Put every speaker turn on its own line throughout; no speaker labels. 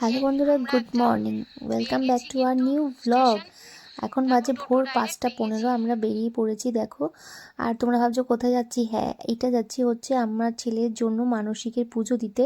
Hello বন্ধুরা, good morning. Welcome back to our new vlog এখন বাজে ভোর পাঁচটা পনেরো, আমরা বেরিয়ে পড়েছি, দেখো। আর তোমরা ভাবছ কোথায় যাচ্ছি? হ্যাঁ এটা যাচ্ছি হচ্ছে আমার ছেলের জন্য মানসিকের পুজো দিতে,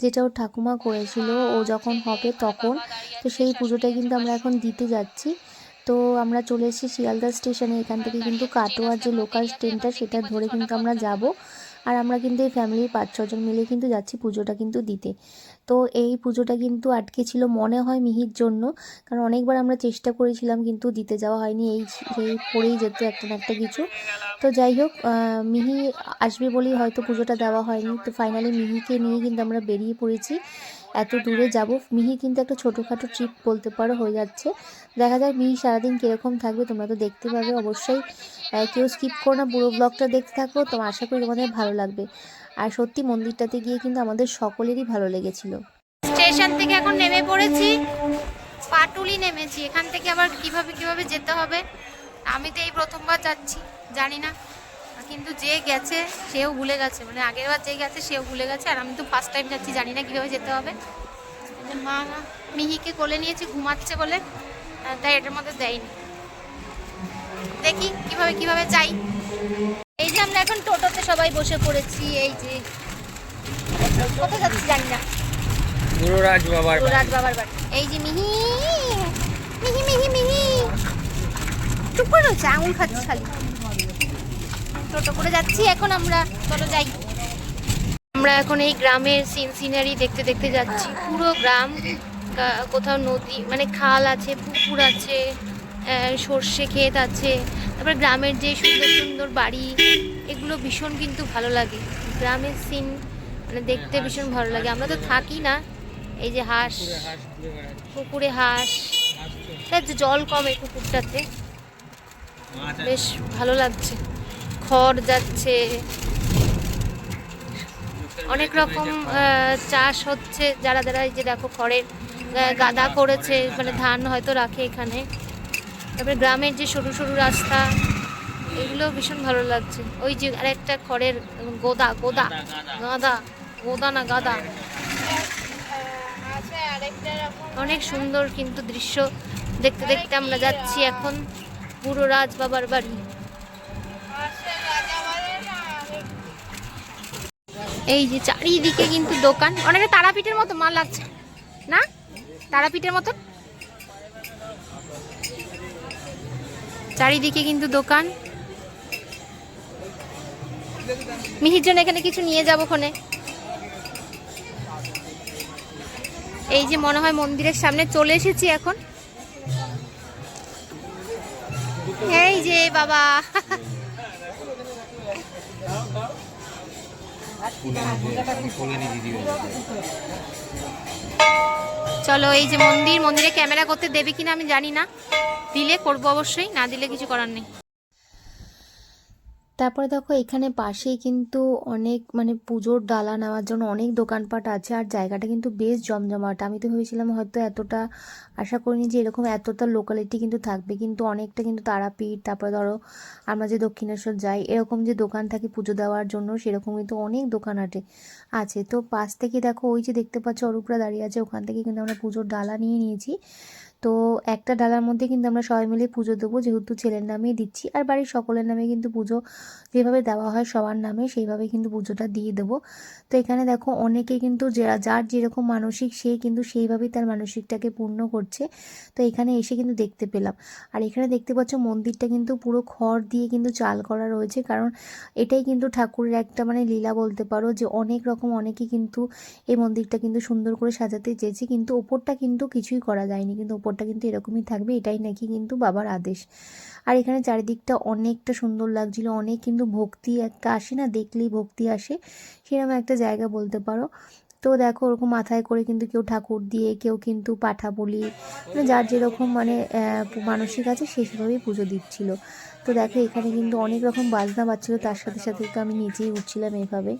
যেটা ওর ঠাকুমা করেছিল। ও যখন হবে তখন। তো সেই পুজোটা কিন্তু আমরা এখন দিতে যাচ্ছি। তো আমরা চলে এসেছি শিয়ালদা স্টেশনে। এখান থেকে কিন্তু কাটোয়ার যে লোকাল ট্রেনটা সেটা ধরে কিন্তু আমরা যাব। আর আমরা কিন্তু এই ফ্যামিলির পাঁচ ছজন মিলে কিন্তু যাচ্ছি পুজোটা কিন্তু দিতে। তো এই পুজোটা কিন্তু আটকে ছিল মনে হয় মিহির জন্য, কারণ অনেকবার আমরা চেষ্টা করেছিলাম কিন্তু দিতে যাওয়া হয়নি, এই এই পড়েই যেত একটা একটা কিছু। তো যাই হোক মিহি আসবে বলেই হয়তো পুজোটা দেওয়া হয়নি। তো ফাইনালি মিহিকে নিয়ে কিন্তু আমরা বেরিয়ে পড়েছি। এত দূরে যাব? মিহি কিন্তু একটা ছোটোখাটো ট্রিপ বলতে পারো হয়ে যাচ্ছে। দেখা যাক মিহি সারাদিন কীরকম থাকবে, তোমরা তো দেখতে পাবে অবশ্যই। কেউ স্কিপ করো না, পুরো ব্লগটা দেখতে থাকো, তো আশা করি তোমাদের ভালো লাগবে। আর সত্যি মন্দিরটাতে গিয়ে কিন্তু আমাদের সকলেরই ভালো লেগেছিল।
স্টেশন থেকে এখন নেমে পড়েছি। পাটুলি নেমেছি। এখান থেকে আবার কীভাবে কীভাবে যেতে হবে? আমি তো এই প্রথমবার যাচ্ছি, জানি না। কিন্তু যে গেছে সেও ভুলে গেছে। মানে আগের বার যে গেছে সেও ভুলে গেছে। আর আমি তো ফার্স্ট টাইম যাচ্ছি জানি না কীভাবে যেতে হবে। মা মিহিকে কোলে নিয়েছি ঘুমাচ্ছে বলে। তাই এটার মধ্যে দেয়নি। দেখি কীভাবে কীভাবে যাই। এই যে আমরা এখন টোটোতে সবাই বসে পড়েছি এই যে। কোথায় যাচ্ছি জানি না।
গুরুরাজ বাবার বাড়ি।
বাবার বাড়ি। এই যে মিহি মিহি মিহি মিহি। চুপ করে রয়েছে আঙুল খাচ্ছে খালি। টোটো করে যাচ্ছি এখন আমরা চলো যাই। আমরা এখন এই গ্রামের সিন সিনারি দেখতে দেখতে যাচ্ছি। পুরো গ্রাম কোথাও নদী মানে খাল আছে পুকুর আছে সর্ষে ক্ষেত আছে। তারপর গ্রামের যে সুন্দর সুন্দর বাড়ি এগুলো ভীষণ কিন্তু ভালো লাগে। গ্রামের সিন মানে দেখতে ভীষণ ভালো লাগে। আমরা তো থাকি না। এই যে হাঁস। পুকুরে হাঁস জল কম পুকুরটাতে। বেশ ভালো লাগছে। খড় যাচ্ছে। অনেক রকম চাষ হচ্ছে। যারা যারা এই যে দেখো খড়ের গাদা করেছে মানে ধান হয়তো রাখে এখানে। তারপরে গ্রামের যে সরু সরু রাস্তা এগুলো ভীষণ ভালো লাগছে। ওই যে আরেকটা খড়ের গোদা গোদা গাদা গোদা। না গাদা। অনেক সুন্দর কিন্তু দৃশ্য। দেখতে দেখতে আমরা যাচ্ছি এখন পুরো রাজ বাবার বাড়ি। এই যে চারিদিকে কিন্তু দোকান। অনেকটা তারাপীঠের মতো মাল লাগছে না? তারাপীঠের মতো? চারিদিকে কিন্তু দোকান। মিহির জন্য এখানে কিছু নিয়ে যাব ওখানে। এই যে মনে হয় মন্দিরের সামনে চলে এসেছি এখন। এই যে বাবা। চলো, এই যে মন্দির, মন্দিরে ক্যামেরা করতে দেবে কিনা আমি জানি না। দিলে করব অবশ্যই, না দিলে কিছু করার নেই।
তারপরে দেখো এখানে পাশেই কিন্তু অনেক মানে পুজোর ডালা নেওয়ার জন্য অনেক দোকানপাট আছে আর জায়গাটা কিন্তু বেশ জমজমাট। আমি তো ভেবেছিলাম হয়তো এতটা, আশা করিনি যে এরকম এতটা লোকালিটি কিন্তু থাকবে, কিন্তু অনেকটা কিন্তু তারাপীঠ, তারপরে ধরো আমরা যে দক্ষিণেশ্বর যাই, এরকম যে দোকান থাকে পুজো দেওয়ার জন্য, সেরকম কিন্তু অনেক দোকান আটে, আছে। তো পাশ থেকে দেখো ওই যে দেখতে পাচ্ছ, অরূপরা দাঁড়িয়ে আছে, ওখান থেকে কিন্তু আমরা পুজোর ডালা নিয়ে নিয়েছি। তো একটা ডালার মধ্যে কিন্তু আমরা সবাই মিলে পুজো দেবো, যেহেতু ছেলের নামেই দিচ্ছি। আর বাড়ির সকলের নামে কিন্তু পুজো যেভাবে দেওয়া হয় সবার নামে সেইভাবে কিন্তু পুজোটা দিয়ে দেবো। তো এখানে দেখো অনেকে কিন্তু যার যেরকম মানসিক সে কিন্তু সেইভাবেই তার মানসিকটাকে পূর্ণ করছে। তো এখানে এসে কিন্তু দেখতে পেলাম। আর এখানে দেখতে পাচ্ছ মন্দিরটা কিন্তু পুরো খড় দিয়ে কিন্তু চাল করা রয়েছে, কারণ এটাই কিন্তু ঠাকুরের একটা মানে লীলা বলতে পারো যে, অনেক রকম অনেকে কিন্তু এই মন্দিরটা কিন্তু সুন্দর করে সাজাতে চেয়েছে, কিন্তু ওপরটা কিন্তু কিছুই করা যায়নি। কিন্তু ওপরটা কিন্তু এরকমই থাকবে, এটাই নাকি কিন্তু বাবার আদেশ। আর এখানে চারিদিকটা অনেকটা সুন্দর লাগছিল, অনেক কিন্তু ভক্তি একটা আসে না, দেখলেই ভক্তি আসে, সেরকম একটা জায়গা বলতে পারো। তো দেখো ওরকম মাথায় করে কিন্তু কেউ ঠাকুর দিয়ে, কেউ কিন্তু পাঠা বলি মানে যার যেরকম মানে মানসিক আছে সে সেভাবেই পুজো দিচ্ছিল। তো দেখো এখানে কিন্তু অনেক রকম বাজনা বাজছিল, তার সাথে সাথে আমি নিচেই উঠছিলাম এইভাবে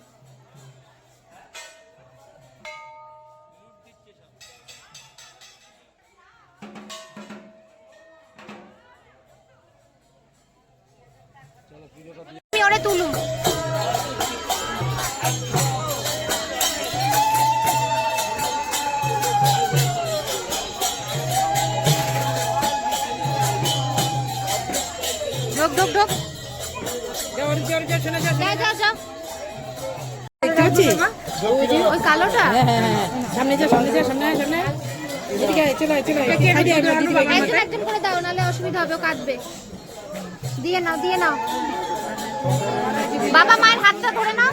ঢোক ঢোক ঢোক যাও যাও যাও ওই কালোটা
সামনে যা সামনে যা সামনে সামনে।
একজন একজন করে দাও নাহলে অসুবিধা হবে ও কাটবে দিয়ে নাও দিয়ে নাও। বাবা মায়ের হাতটা ধরে নাও।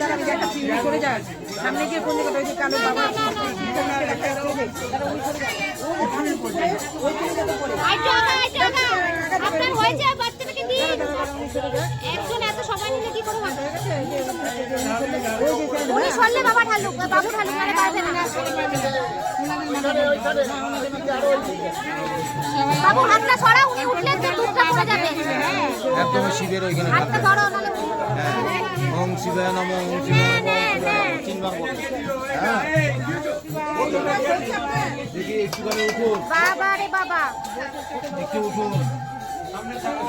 দাঁড়া, আমি একটা চিমনি করে যা। সামনে গিয়ে কোন দিকে ওই কালো বাবা
না, না, না, একজন নিলে কি করে হবে উনি সরলে বাবা ঢালুক বাবু ঢালুক মানে পারবে না বাবু হাতটা সরা উনি উঠলে তো দুধটা পড়ে যাবে।
একদম শিবের ওইখানে
হাতটা ধরো নাহলে
ওম শিবায় নম ওম শিবায়
নে, নে।
তিনবার বলো। দেখি একটুখানি উঠুন।
বাবা রে বাবা।
একটু উঠুন।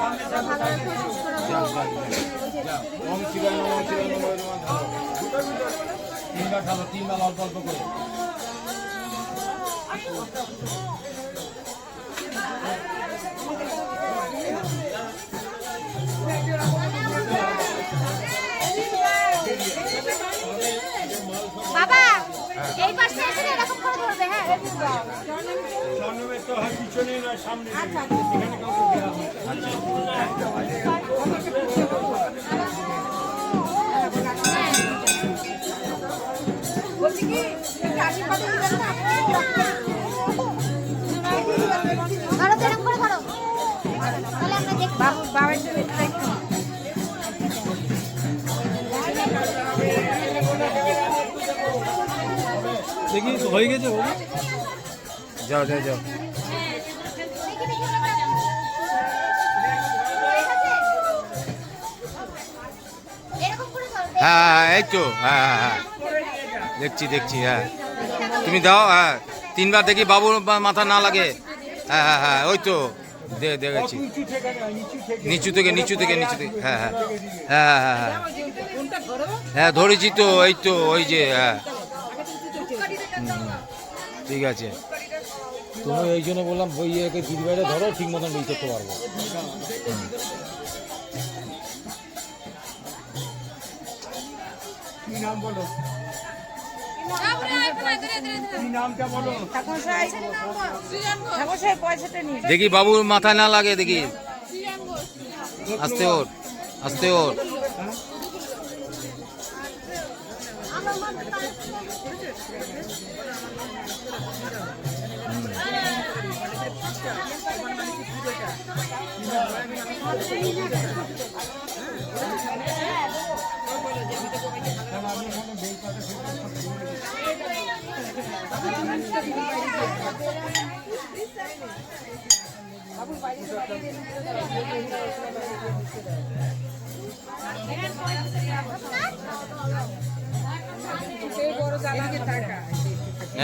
ভালো রেখো, সুস্থ রেখো।
তিনবার অল্প অল্প করে
বাবা হ্যাঁ দেখব
বাবু বাবা
দেখি হয়ে গেছে যাও যাও যাও।
এরকম করে ধরো
হ্যাঁ হ্যাঁ এই তো হ্যাঁ হ্যাঁ হ্যাঁ। দেখছি দেখছি হ্যাঁ। তুমি দাও হ্যাঁ। তিনবার দেখি বাবুর মাথা না লাগে। হ্যাঁ হ্যাঁ হ্যাঁ ওই তো। দে দেখেছি। নিচু থেকে নিচু থেকে নিচু থেকে হ্যাঁ হ্যাঁ। হ্যাঁ হ্যাঁ হ্যাঁ হ্যাঁ ধরেছি তো এই তো ওই যে হ্যাঁ। ঠিক আছে।
তুমি এই জন্য বললাম বই একে দিদি বাইরে ধরো ঠিক মতন বই করতে পারব।
দেখি বাবুর মাথা না লাগে দেখি। আস্তে ওর আস্তে ওর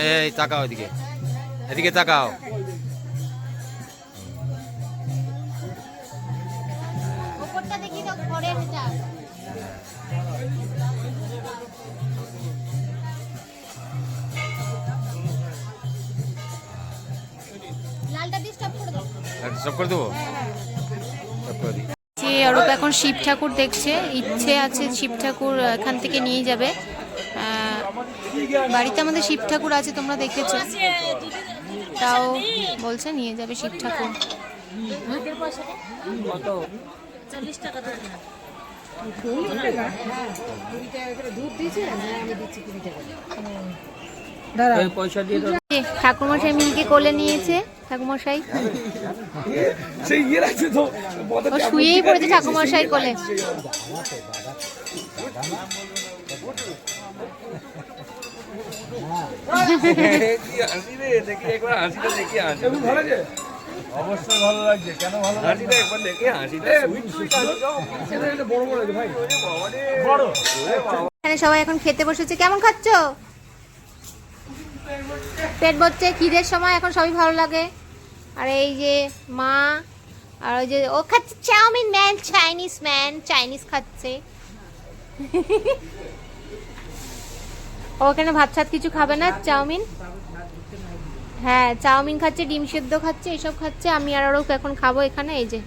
এই তাকাও এদিকে। এদিকে তাকাও।
লালটা স্টপ করে দাও।
দিই
যে অরূপ এখন শিব ঠাকুর দেখছে, ইচ্ছে আছে শিব ঠাকুর এখান থেকে নিয়ে যাবে। বাড়িতে আমাদের শিব ঠাকুর আছে, তোমরা দেখেছ। তাও বলছে নিয়ে যাবে শিব ঠাকুর।
পয়সা দিয়ে
ঠাকুরমশাই মিলকে কোলে নিয়েছে ঠাকুরমশাই। ও শুয়েই পড়েছে ঠাকুরমশাই কোলে।
অবশ্যই ভালো লাগছে। কেন ভালো হাসিটা একবার দেখে হাসিটা বড়। বড় ভাই বড়
এখানে সবাই এখন খেতে বসেছে। কেমন খাচ্ছ?
পেট ভরছে, খিদের সময়, এখন সবই ভালো লাগে। আর এই যে মা, আর ওই যে ও খাচ্ছে chow mein man Chinese man Chinese খাচ্ছে। ওখানে ভাত ছাত কিছু খাবে না? চাউমিন? হ্যাঁ চাউমিন খাচ্ছে, ডিম সেদ্ধ খাচ্ছে, এসব খাচ্ছে, আমি আর ওরও এখন খাব এখানে, এই যে।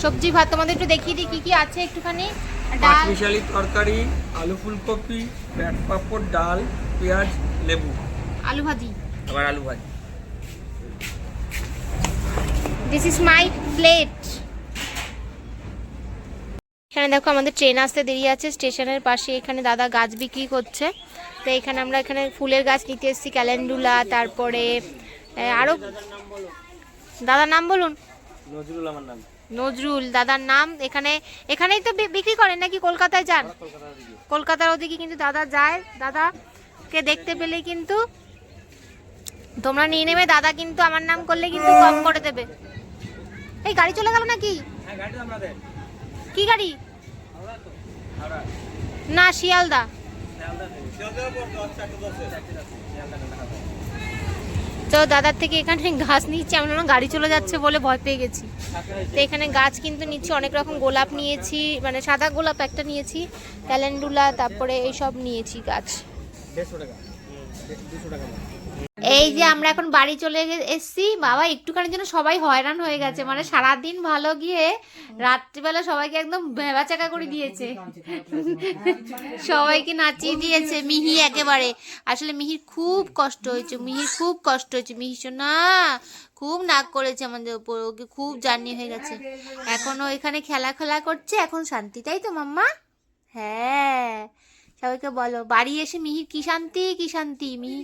সবজি ভাত তোমাদের একটু দেখিয়ে দিই, কি কি আছে একটুখানি?
পাঁচমিশালি তরকারি আলু ফুলকপি প্যাট পাঁপড় ডাল পেঁয়াজ লেবু।
আলু ভাজি।
আবার আলু ভাজি।
দিস ইজ মাই প্লেট এখানে দেখো আমাদের ট্রেন আসতে দেরি আছে। স্টেশনের পাশে এখানে দাদা গাছ বিক্রি করছে। তো এখানে আমরা এখানে ফুলের গাছ নিতে এসেছি ক্যালেন্ডুলা তারপরে আরও দাদার নাম বলুন।
নজরুল আমার নাম।
নজরুল দাদার নাম এখানে এখানেই তো বিক্রি করেন নাকি কলকাতায় যান? কলকাতার ওদিকে কিন্তু দাদা যায়। দাদাকে দেখতে পেলেই কিন্তু তোমরা নিয়ে নেবে। দাদা কিন্তু আমার নাম করলে কিন্তু কম করে দেবে। এই গাড়ি চলে গেল নাকি?
হ্যাঁ
কি গাড়ি? না শিয়ালদা। তো দাদার থেকে এখানে গাছ নিচ্ছি, আমি ভাবলাম গাড়ি চলে যাচ্ছে বলে ভয় পেয়ে গেছি। তো এখানে গাছ কিন্তু নিচ্ছি, অনেক রকম গোলাপ নিয়েছি মানে সাদা গোলাপ একটা নিয়েছি, ক্যালেন্ডুলা, তারপরে এইসব নিয়েছি গাছ।
দেড়শো টাকা। টাকা
এই যে আমরা এখন বাড়ি চলে এসেছি বাবা একটুখানির জন্য সবাই হয়রান হয়ে গেছে মানে সারাদিন ভালো গিয়ে রাত্রিবেলা সবাইকে একদম ভেবাচাকা করে দিয়েছে সবাইকে নাচিয়ে দিয়েছে মিহি একেবারে আসলে মিহির খুব কষ্ট হয়েছে মিহির খুব কষ্ট হয়েছে মিহি না খুব নাক করেছে আমাদের উপর ওকে খুব জার্নি হয়ে গেছে এখনও এখানে খেলা খেলা করছে এখন শান্তি তাই তো মাম্মা হ্যাঁ সবাইকে বলো বাড়ি এসে মিহির কি শান্তি কি শান্তি মিহি